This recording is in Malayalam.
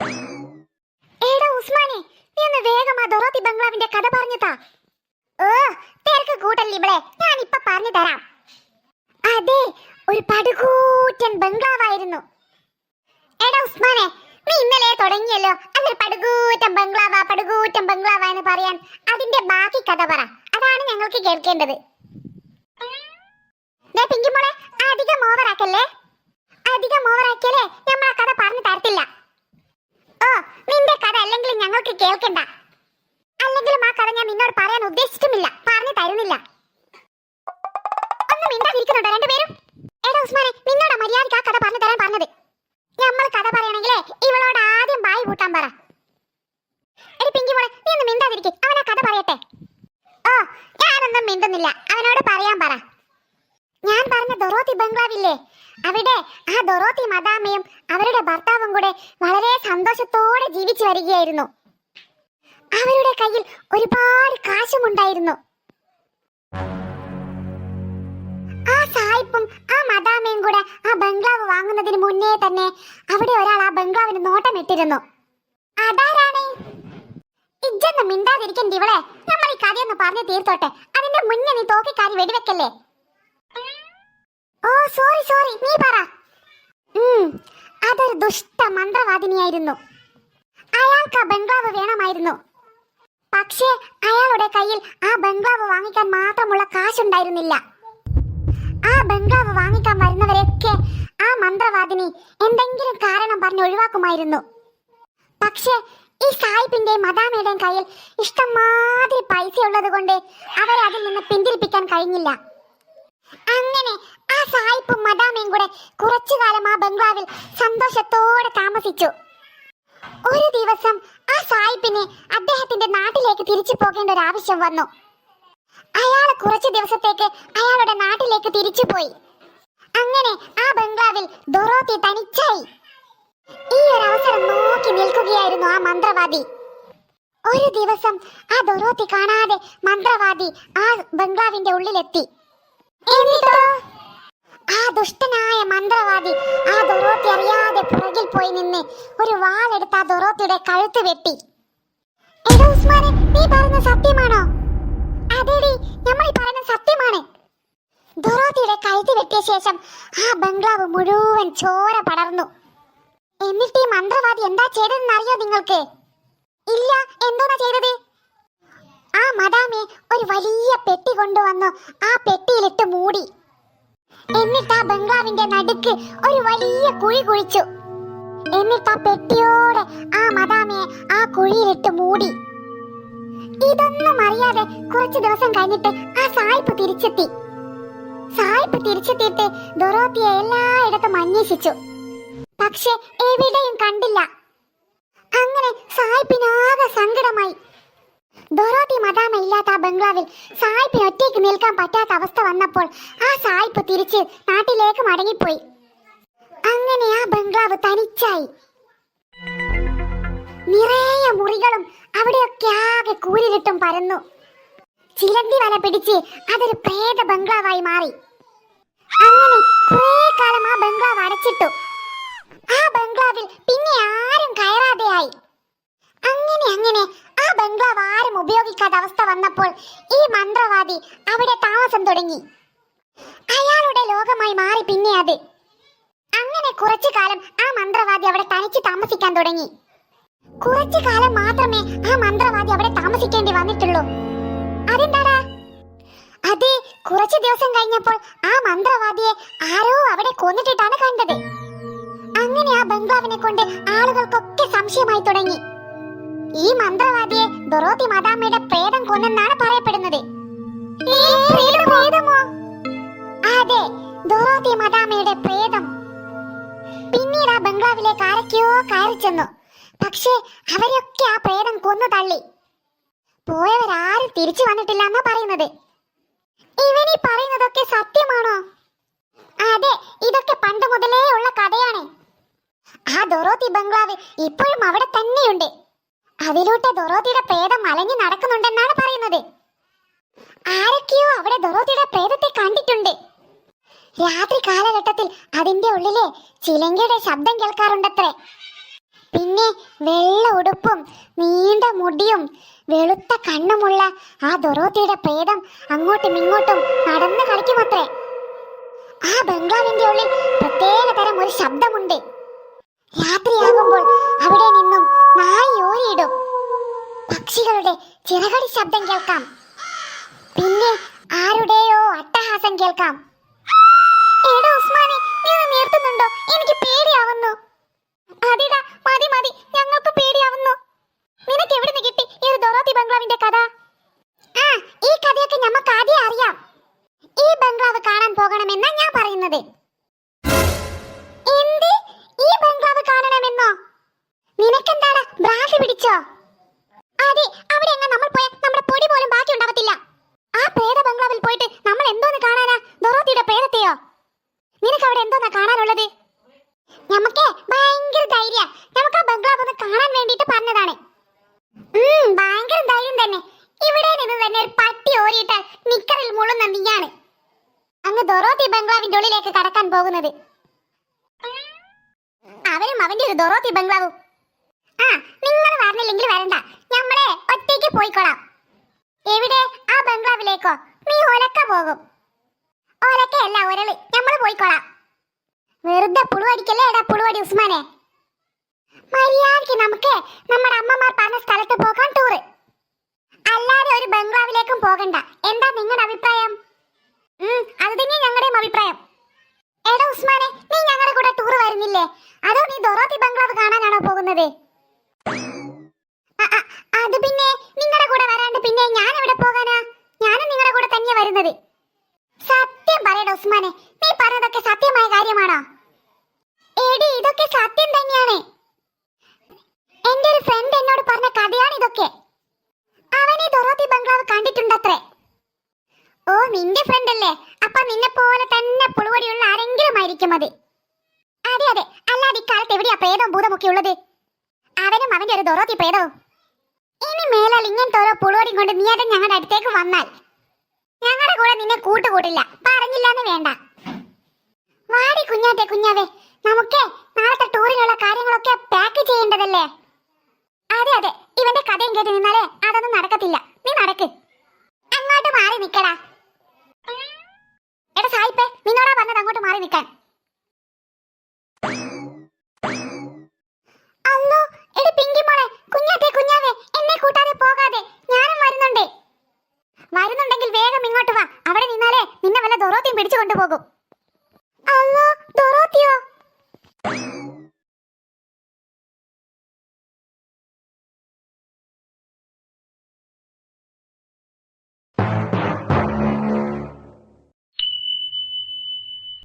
എടാ ഉസ്മാനെ നീ ഒന്ന് വേഗം ആ ദൊറോത്തി ബംഗ്ലാവിന്റെ കഥ പറഞ്ഞു താ ഓ തിരക്ക് കൂട്ടല്ലേ ഇവളെ? ഞാൻ ഇപ്പൊ പറഞ്ഞു തരാം. അതെ ഒരു പടുകൂറ്റൻ ബംഗ്ലാവായിരുന്നു. എടാ ഉസ്മാനെ നീ ഇന്നലെ തുടങ്ങിയല്ലോ. അതൊരു പടുകൂറ്റൻ ബംഗ്ലാവാ പടുകൂറ്റൻ ബംഗ്ലാവാ എന്ന് പറയാൻ അതിന്റെ ബാക്കി കഥ പറ. അതാണ് ഞങ്ങൾക്ക് കേൾക്കേണ്ടത്. പിങ്കിമോളെ അധികം ഓവറാക്കല്ലേ അധികം ഓവറാക്കിയാലേ നമ്മൾ ആ കഥ പറഞ്ഞു തരത്തില്ല. ഞങ്ങൾക്ക് കേൾക്കണ്ട. അല്ലെങ്കിലും ആ കഥ ഞാൻ നിന്നോട് പറയാൻ ഉദ്ദേശിച്ചിട്ടുമില്ല. പറഞ്ഞു തരുന്നില്ല. ഒന്നും മിണ്ടാതിരിക്കുന്നുണ്ടോ രണ്ടുപേരും? എടാ ഉസ്മാനെ നിന്നോട് മര്യാദയ്ക്ക് ആ കഥ പറഞ്ഞു തരാൻ പറഞ്ഞത്. നമ്മൾ കഥ പറയണെങ്കിലേ ഇവളോട് ആദ്യം ബായി കൂട്ടാൻ പറ. എടി പിങ്കി മോളെ നീ ഒന്ന് മിണ്ടാതിരിക്കെ. അവൻ ആ കഥ പറയട്ടെ. ഓ ഞാനൊന്നും മിണ്ടുന്നില്ല. അവനോട് പറയാൻ പറ. ഞാൻ പറഞ്ഞ ദൊറോത്തി ബംഗ്ലാവില്ലേ? അവിടെ ആ ദൊറോത്തി മദാമയും അവരുടെ ഭർത്താവും കൂടെ വളരെ സന്തോഷത്തോടെ ജീവിച്ചു വരികയായിരുന്നു. അവരുടെ കയ്യിൽ ഒരുപാട് കാശുമുണ്ടായിരുന്നു. ആ സായിപ്പും ആ മദാമയും കൂടെ ആ ബംഗ്ലാവ് വാങ്ങുന്നതിന് മുന്നേ തന്നെ അവിടെ ഒരാൾ ആ ബംഗ്ലാവിന് നോട്ടമിട്ടിരുന്നു. അതാരാണ്? ഇജ്ജൊന്ന് മിണ്ടാതിരിക്കണ്ട ഇവളെ. നമ്മൾ ഈ കഥയൊന്ന് പറഞ്ഞു തീർത്തോട്ടെ. അതിന്റെ മുന്നേ നീ തോക്കിക്കാരി വെടിവെക്കല്ലേ? ഓ സോറി സോറി. നീ പറ. അതൊരു ദുഷ്ട മന്ത്രവാദിനിയായിരുന്നു. അയാൾക്ക് ആ ബംഗ്ലാവ് വേണമായിരുന്നു. പക്ഷേ അയാളുടെ കയ്യിൽ ആ ബംഗ്ലാവ് വാങ്ങിക്കാൻ മാത്രമുള്ള കാശുണ്ടായിരുന്നില്ല. ആ ബംഗ്ലാവ് വാങ്ങിക്കാൻ വരുന്നവരെയൊക്കെ ആ മന്ത്രവാദിനി എന്തെങ്കിലും കാരണം പറഞ്ഞ് ഒഴിവാക്കുമായിരുന്നു. പക്ഷേ ഈ സായിപ്പിന്റെയും മദാമയുടെയും കയ്യിൽ ഇഷ്ടംമാതിരി പൈസ ഉള്ളത് കൊണ്ട് അവരെ അതിൽ നിന്ന് പിന്തിരിപ്പിക്കാൻ കഴിഞ്ഞില്ല. അങ്ങനെ ആ സായിപ്പും മദാമയും കൂടെ കുറച്ചു കാലം ആ ബംഗ്ലാവിൽ സന്തോഷത്തോടെ താമസിച്ചു. ഒരു ദിവസം ആ സായിപ്പിന് അദ്ദേഹത്തിന്റെ നാട്ടിലേക്ക് തിരിച്ചു പോകേണ്ട ഒരു ആവശ്യം വന്നു. അയാൾ കുറച്ച് ദിവസത്തേക്ക് അയാളുടെ നാട്ടിലേക്ക് തിരിച്ചു പോയി. അങ്ങനെ ആ ബംഗ്ലാവിൽ ദൊറോത്തി തനിച്ചായി. ഈ ഒരു അവസരം നോക്കി നിൽക്കുകയായിരുന്നു ആ മന്ത്രവാദി. ഒരു ദിവസം ആ ദൊറോത്തി കാണാതെ മന്ത്രവാദി ആ ബംഗ്ലാവിന്റെ ഉള്ളിലെത്തി. എന്നിട്ടോ ദുഷ്ടനായ മന്ത്രവാദി ആ ദൊറോത്തി അറിയാതെ പുറകിൽ പോയി നിന്ന് ഒരു വാളെടുത്ത് ആ ദൊറോത്തിയുടെ കഴുത്ത് വെട്ടി. എടാ ഉസ്മാനെ നീ പറഞ്ഞ സത്യമാണോ? അതെടി നമ്മൾ പറയുന്നത് സത്യമാണ്. ദൊറോത്തിയുടെ കഴുത്ത് വെട്ടിയ ശേഷം ആ ബംഗ്ലാവ് മുഴുവൻ ചോര പടർന്നു. എന്നിട്ട് ഈ മന്ത്രവാദി എന്താ ചെയ്തതെന്ന് അറിയോ നിങ്ങൾക്ക്? ഇല്ല എന്തോന്നാ ചെയ്തത്? ആ മദാമി ഒരു വലിയ പെട്ടി കൊണ്ടുവന്നു ആ പെട്ടിയിലിട്ട് മൂടി. എന്നിട്ട് ആ ബംഗ്ലാവിന്റെ നടുക്ക് ഒരു വലിയ കുഴി കുഴിച്ചു. എന്നിട്ട് ആ പെട്ടിയോടെ ആ മദാമയെ ആ കുഴിയിലിട്ട് മൂടി. ഇതൊന്നും അറിയാതെ കുറച്ചു ദിവസം കഴിഞ്ഞിട്ട് ആ സായിപ്പ് തിരിച്ചെത്തി. സായിപ്പ് തിരിച്ചെത്തിയിട്ട് ദൊറോത്തിയെ എല്ലായിടത്തും അന്വേഷിച്ചു. പക്ഷെ എവിടെയും കണ്ടില്ല. അങ്ങനെ സായിപ്പിനാകെ സങ്കടമായി. ദൊറോത്തി മദാമ ഇല്ലാത്ത ആ ബംഗ്ലാവിൽ സായിപ്പിന് ഒറ്റയ്ക്ക് നിൽക്കാൻ പറ്റാത്ത അവസ്ഥ വന്നപ്പോൾ ആ സായിപ്പ് തിരിച്ച് നാട്ടിലേക്ക് മടങ്ങിപ്പോയി. അങ്ങനെ ആ ബംഗ്ലാവ് തനിച്ചായി. നിറയെ മുറികളും അവിടെയൊക്കെ ആകെ കൂരിലിട്ടും പരന്നു. ചിലന്തി വല പിടിച്ച് അതൊരു പ്രേത ബംഗ്ലാവായി മാറി. അങ്ങനെ കുറേ കാലം ആ ബംഗ്ലാവ് അടച്ചിട്ടു. ആ ബംഗ്ലാവിൽ പിന്നെ ആരും കയറാതെയായി. അങ്ങനെ അങ്ങനെ ആ ബംഗ്ലാവ് ആരും ഉപയോഗിക്കാത്ത അവസ്ഥ വന്നപ്പോൾ ഈ മന്ത്രവാദി അവിടെ താമസം തുടങ്ങി. അയാളുടെ ലോകമായി മാറി പിന്നെ അത്. അങ്ങനെ കുറച്ചു കാലം ആ മന്ത്രവാദി അവിടെ തനിച്ച് താമസിക്കാൻ തുടങ്ങി. കുറച്ചു കാലം മാത്രമേ ആ മന്ത്രവാദി അവിടെ താമസിക്കേണ്ടി വന്നിട്ടുള്ളൂ. അതെന്താടാ? അതെ കുറച്ചു ദിവസം കഴിഞ്ഞപ്പോൾ ആ മന്ത്രവാദിയെ ആരോ അവിടെ കൊന്നിട്ടിട്ടാണ് കണ്ടത്. അങ്ങനെ ആ ബംഗ്ലാവിനെ കൊണ്ട് ആളുകൾക്കൊക്കെ സംശയമായി തുടങ്ങി. ഈ മന്ത്രവാദിയെ ദൊറോത്തി മാതാമ്മയുടെ പ്രേതം കൊന്നെന്നാണ് പറയപ്പെടുന്നത്? അതെ ദൊറോത്തി മദാമ്മയുടെ പ്രേതം. പിന്നീട് ആ ബംഗ്ലാവിലേക്ക് ആരൊക്കെയോ കയറി ചെന്നു. പക്ഷേ അവരൊക്കെ ആ പ്രേതം കൊന്നു തള്ളി. പോയവരാരും തിരിച്ചു വന്നിട്ടില്ല എന്നാ പറയുന്നത്. ഇവനീ പറയുന്നതൊക്കെ സത്യമാണോ? അതെ ഇതൊക്കെ പണ്ട് മുതലേ ഉള്ള കഥയാണ്. ആ ദൊറോത്തി ബംഗ്ലാവ് ഇപ്പോഴും അവിടെ തന്നെയുണ്ട്. അതിലൂടെ ദൊറോത്തിയുടെ പ്രേതം അലഞ്ഞു നടക്കുന്നുണ്ടെന്നാണ് പറയുന്നത്. ആരൊക്കെയോ അവിടെ ദൊറോത്തിയുടെ പ്രേതത്തെ കണ്ടിട്ടുണ്ട്. രാത്രി കാലഘട്ടത്തിൽ അതിന്റെ ഉള്ളിലെ ചിലങ്കയുടെ ശബ്ദം കേൾക്കാറുണ്ടത്രേ. പിന്നെ വെള്ള ഉടുപ്പും നീണ്ട മുടിയും വെളുത്ത കണ്ണുമുള്ള ആ ദൊറോത്തിയുടെ പ്രേതം അങ്ങോട്ടും ഇങ്ങോട്ടും നടന്ന് കളിക്കുമത്രേ. ആ ബംഗ്ലാവിന്റെ ഉള്ളിൽ പ്രത്യേക തരം ഒരു ശബ്ദമുണ്ട്. രാത്രിയാകുമ്പോൾ അവിടെ നിന്നും നായി ഓരിയിടും. പക്ഷികളുടെ ചിറകടി ശബ്ദം കേൾക്കാം. പിന്നെ ആരുടെയോ അട്ടഹാസം കേൾക്കാം. നീ എനിക്ക് പേടിയാവുന്നു. മതി മതി പേടിയാവുന്നു. നിനക്ക് കിട്ടി ഈ ബംഗ്ലാവിന്റെ കഥ? ആ ഈ കഥയൊക്കെ നമുക്ക് ആദ്യം അറിയാം. ഈ ബംഗ്ലാവ് കാണാൻ പോകണമെന്നാ ഞാൻ പറയുന്നത്. നിനക്ക് അവിടെ എന്തോന്നാ കാണാനുള്ളത്? നമുക്ക് ഭയങ്കര ധൈര്യം. നമുക്ക് ആ ബംഗ്ലാവ് ഒന്ന് കാണാൻ വേണ്ടിട്ട് പറഞ്ഞതാണ്. ഭയങ്കര ധൈര്യം തന്നെ. ഇവിടെ നിന്ന് തന്നെ ഒരു പട്ടി ഓരിയിട്ടാൽ നിക്കറിൽ മുളുന്ന നീയാണ്. അങ്ങ് ദൊറോത്തി ബംഗ്ലാവിന്റെ ഉള്ളിലേക്ക് കടക്കാൻ പോകുന്നത്. അവനും അവന്റെ ഒരു ദൊറോത്തി ബംഗ്ലാവും. ആ നിങ്ങൾ വരണില്ലെങ്കിൽ വരണ്ട. ഞമ്മളെ ഒറ്റയ്ക്ക് പോയിക്കോളാം എവിടെ? ആ ബംഗ്ലാവിലേക്കോ. നീ ഒലക്ക പോകും. അല്ല ഒരൾ. നമ്മൾ പോയിക്കോളാം. വെറുതെ പുളുവടിക്കല്ലേ എടാ പുളുവടി ഉസ്മാനെ? മര്യാദയ്ക്ക് നമുക്ക് നമ്മുടെ അമ്മമാർ പറഞ്ഞ സ്ഥലത്ത് പോകാൻ ടൂറ് അല്ലാതെ ഒരു ബംഗ്ലാവിലേക്കും പോകണ്ട. എന്താ നിങ്ങളുടെ അഭിപ്രായം? അത് തന്നെ ഞങ്ങളുടെയും അഭിപ്രായം. എടാ ഉസ്മാനെ നീ ഞങ്ങളുടെ കൂടെ ടൂർ വരുന്നില്ലേ? അതോ നീ ദൊറോത്തി ബംഗ്ലാവ് കാണാനാണോ പോകുന്നത്? അത് പിന്നെ നിങ്ങളുടെ കൂടെ വരാണ്ട് പിന്നെ ഞാൻ എവിടെ പോകാനാ? ഞാനും നിങ്ങളുടെ കൂടെ തന്നെയാ വരുന്നത്. സത്യം പറയടാ ഉസ്മാനെ നീ പറഞ്ഞതൊക്കെ സത്യമായ കാര്യമാണോ എടി ഇതൊക്കെ സത്യം തന്നെയാണ് എന്റെ ഒരു ഫ്രണ്ട് എന്നോട് പറഞ്ഞ കഥയാണ് ഇതൊക്കെ അവൻ ഈ ദൊറോത്തി ബംഗ്ലാവ് കണ്ടിട്ടുണ്ടത്രേ ഓ നിന്റെ ഫ്രണ്ട് അല്ലേ അപ്പൊ നിന്നെ പോലെ തന്നെ പുളുവടിയുള്ള ആരെങ്കിലും ആയിരിക്കും മതി. അതെ അതെ. അല്ലാതെ ഇക്കാലത്ത് എവിടെയാ പ്രേതവും ഭൂതമൊക്കെ ഉള്ളത്? അവനും അവന്റെ ഒരു ദൊറോത്തി പ്രേതവും. ഇനി മേലാൽ ഇങ്ങനത്തെ ഓരോ പുളുവടിയും കൊണ്ട് നീ അത് ഞങ്ങളുടെ അടുത്തേക്ക് വന്നാൽ. ഞങ്ങളുടെ കൂടെ നിന്നെ കൂട്ടുകൂട്ടില്ല പറഞ്ഞില്ലാന്ന് വേണ്ട. വാടി കുഞ്ഞാറ്റെ കുഞ്ഞാവേ. നമുക്ക് നാളത്തെ ടൂറിനുള്ള കാര്യങ്ങളൊക്കെ പാക്ക് ചെയ്യേണ്ടതല്ലേ? അതെ അതെ. ഇവന്റെ കഥയും കേട്ട് നിന്നാലേ അതൊന്നും നടക്കത്തില്ല. നീ നടക്ക്. അങ്ങോട്ട് മാറി നിക്കടാ. എടാ സായിപ്പേ നിന്നോടാ പറഞ്ഞത് അങ്ങോട്ട് മാറി നിൽക്കാൻ